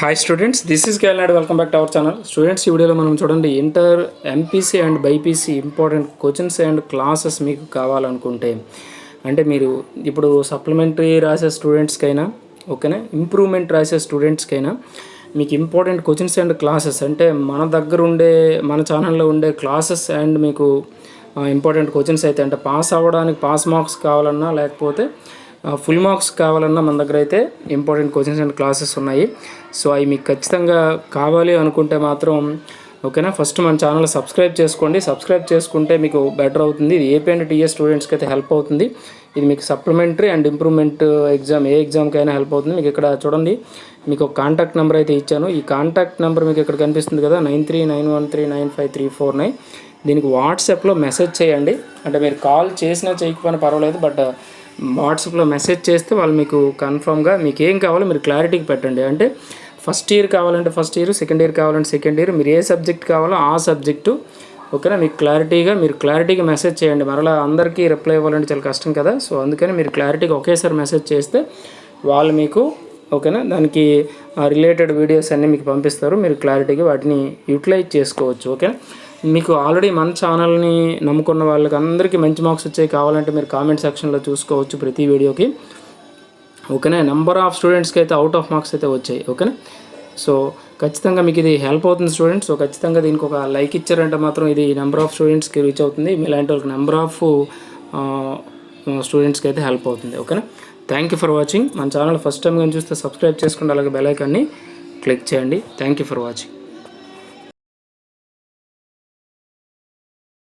Hi students this is కేల్నాడ్ welcome back to our channel students ఈ వీడియోలో మనం చూడండి inter MPC and BiPC important coachings and classes మీకు కావాలనుకుంటే. అంటే మీరు ఇప్పుడు సప్లిమెంటరీ రాసే స్టూడెంట్స్కైనా ఓకేనా ఇంప్రూవ్మెంట్ రాసే స్టూడెంట్స్కైనా మీకు ఇంపార్టెంట్ కోచింగ్స్ అండ్ క్లాసెస్ అంటే మన దగ్గర ఉండే మన ఛానల్లో ఉండే క్లాసెస్ అండ్ మీకు ఇంపార్టెంట్ కోచింగ్స్ అయితే అంటే పాస్ అవ్వడానికి పాస్ మార్క్స్ కావాలన్నా లేకపోతే ఫుల్ మార్క్స్ కావాలన్నా మన దగ్గర అయితే ఇంపార్టెంట్ కోచింగ్స్ అండ్ క్లాసెస్ ఉన్నాయి. సో అవి మీకు ఖచ్చితంగా కావాలి అనుకుంటే మాత్రం ఓకేనా ఫస్ట్ మన ఛానల్ సబ్స్క్రైబ్ చేసుకోండి. సబ్స్క్రైబ్ చేసుకుంటే మీకు బెటర్ అవుతుంది. ఇది ఏపీ అండ్ టీఏ స్టూడెంట్స్కి అయితే హెల్ప్ అవుతుంది. ఇది మీకు సప్లిమెంటరీ అండ్ ఇంప్రూవ్మెంట్ ఎగ్జామ్ ఏ ఎగ్జామ్కైనా హెల్ప్ అవుతుంది. మీకు ఇక్కడ చూడండి. మీకు ఒక కాంటాక్ట్ నెంబర్ అయితే ఇచ్చాను. ఈ కాంటాక్ట్ నెంబర్ మీకు ఇక్కడ కనిపిస్తుంది కదా? Nine three nine one three nine five three four nine. దీనికి వాట్సాప్లో మెసేజ్ చేయండి. అంటే మీరు కాల్ చేసినా చేయకపోయినా పర్వాలేదు బట్ వాట్సాప్లో మెసేజ్ చేస్తే వాళ్ళు మీకు కన్ఫామ్గా మీకు ఏం కావాలో మీరు క్లారిటీకి పెట్టండి. అంటే ఫస్ట్ ఇయర్ కావాలంటే ఫస్ట్ ఇయర్ సెకండ్ ఇయర్ కావాలంటే సెకండ్ ఇయర్ మీరు ఏ సబ్జెక్ట్ కావాలో ఆ సబ్జెక్టు ఓకేనా? మీకు క్లారిటీగా మీరు క్లారిటీగా మెసేజ్ చేయండి. మరలా అందరికీ రిప్లై ఇవ్వాలంటే చాలా కష్టం కదా? సో అందుకని మీరు క్లారిటీగా ఒకేసారి మెసేజ్ చేస్తే వాళ్ళు మీకు ఓకేనా? దానికి రిలేటెడ్ వీడియోస్ అన్నీ మీకు పంపిస్తారు. మీరు క్లారిటీగా వాటిని యూటిలైజ్ చేసుకోవచ్చు ఓకే మీకు ఆల్రెడీ మన ఛానల్ని నమ్ముకున్న వాళ్ళకి అందరికీ మంచి మార్క్స్ వచ్చాయి కావాలంటే మీరు కామెంట్ సెక్షన్లో చూసుకోవచ్చు ప్రతి వీడియోకి ఓకేనా నెంబర్ ఆఫ్ స్టూడెంట్స్కి అయితే అవుట్ ఆఫ్ మార్క్స్ అయితే వచ్చాయి. ఓకేనా సో ఖచ్చితంగా మీకు ఇది హెల్ప్ అవుతుంది స్టూడెంట్స్ సో ఖచ్చితంగా దీనికి ఒక లైక్ ఇచ్చారంటే మాత్రం ఇది నెంబర్ ఆఫ్ స్టూడెంట్స్కి రీచ్ అవుతుంది. మీలాంటి వాళ్ళకి నెంబర్ ఆఫ్ స్టూడెంట్స్కి అయితే హెల్ప్ అవుతుంది. ఓకేనా థ్యాంక్ యూ ఫర్ వాచింగ్ మన ఛానల్ ఫస్ట్ టైం కానీ చూస్తే సబ్స్క్రైబ్ చేసుకోండి అలాగే బెల్ ఐకాన్ని క్లిక్ చేయండి. Thank you for watching